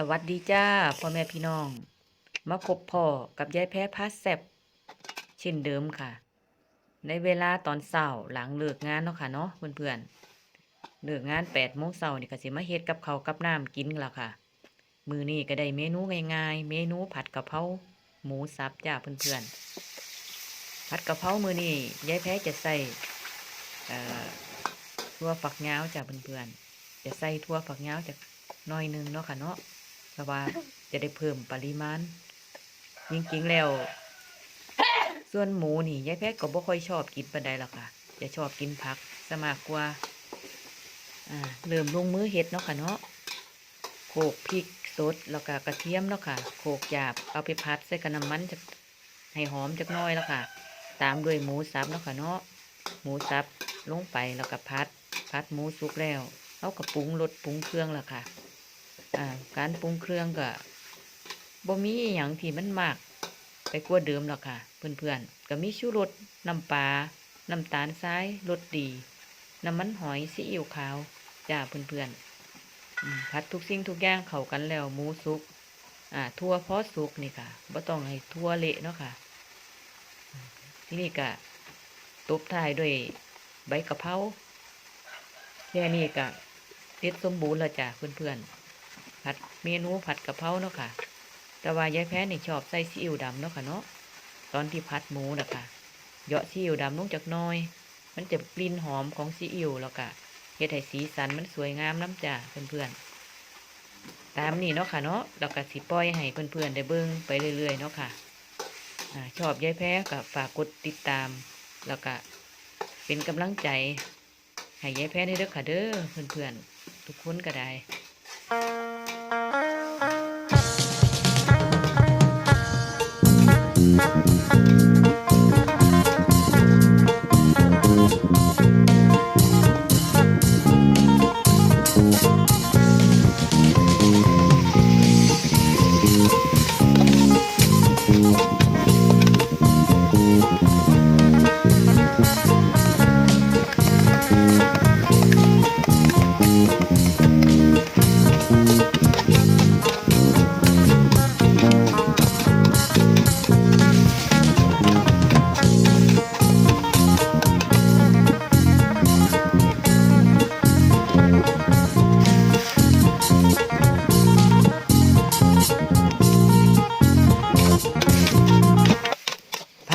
สวัสดีจ้าพ่อแม่พี่น้อง มาพบพ่อกับยายแพ้พาแซบเช่นเดิมค่ะ ในเวลาตอนเช้าหลังเลิกงานเนาะค่ะเนาะเพื่อนๆเลิกงานแปดโมงเช้านี่ก็สิมาเฮ็ดกับเขากับน้ำกินแล้วค่ะ มือนี้ก็ได้เมนูง่ายๆ เมนูผัดกะเพราหมูสับจ้าเพื่อนๆผัดกะเพรามือนี้ยายแพ้จะใส่ทั่วฝักยาวจ้าเพื่อนๆจะใส่ทั่วฝักยาวจากน้อยนึงเนาะค่ะเนาะ เพราะว่าจะได้เพิ่มปริมาณจริงๆแล้ว ส่วนหมูนี่ยายแพทย์ก็บ่ค่อยชอบกินปานใดหรอกค่ะจะชอบกินผักซะมากกว่าอ่าเริ่มลงมือเฮ็ดเนาะค่ะเนาะโขกพริกสดแล้วก็กระเทียมเนาะค่ะโขกหยาบเอาไปพัดใส่กับน้ำมันจักให้หอมจักน้อยแล้วค่ะ ตามด้วยหมูสับเนาะค่ะเนาะหมูสับลงไปแล้วก็พัดพัดหมูสุกแล้วเอากระปรุงรสปรุงเครื่องแล้วค่ะ อ่าการปรุงเครื่องก็บ่มีอย่างที่มันมากไปกว่าเดิมหรอกค่ะ เพื่อนๆ ก็มีชูรสน้ำปลาน้ำตาลทรายรสดี น้ำมันหอยซีอิ๊วขาวจ้าเพื่อนๆผัดทุกสิ่งทุกอย่างเข้ากันแล้วหมูสุกอ่าทั่วพอสุกนี่ค่ะบ่ต้องให้ทั่วเละเนาะค่ะทีนี้ก็ตบท้ายด้วยใบกะเพราแค่นี้ก็เสร็จสมบูรณ์แล้วจ้ะเพื่อนๆ ผัดเมนูผัดกะเพราเนาะค่ะ แต่ว่ายายแพ้นี่ชอบใส่ซีอิ๊วดำเนาะค่ะเนาะ ตอนที่ผัดหมูนะคะเหยาะซีอิ๊วดำลงจากน้อย มันจะกลิ่นหอมของซีอิ๊วแล้วก็เฮ็ดให้สีสันมันสวยงามน้ำจ้าเพื่อนๆ ตามนี้เนาะค่ะเนาะแล้วก็สิปล่อยให้เพื่อนๆได้เบิ่งไปเรื่อยๆเนาะค่ะอ่าชอบยายแพ้ก็ฝากกดติดตาม แล้วก็เป็นกำลังใจให้ยายแพ้ได้เด้อค่ะเด้อเพื่อนๆ ทุกคนก็ได้ ผ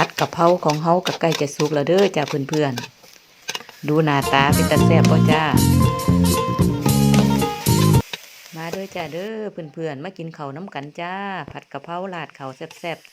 ัดกะเพราของเฮาก็ใกล้จะสุกแล้วเด้อจ้าเพื่อนๆ ดูหน้าตาเป็นตาแซ่บบ่จ้า มาด้วยจ้าเด้อเพื่อนๆมากินเขาวน้ำกันจ้า ผัดกะเพราลาดเข่าวแซ่บๆ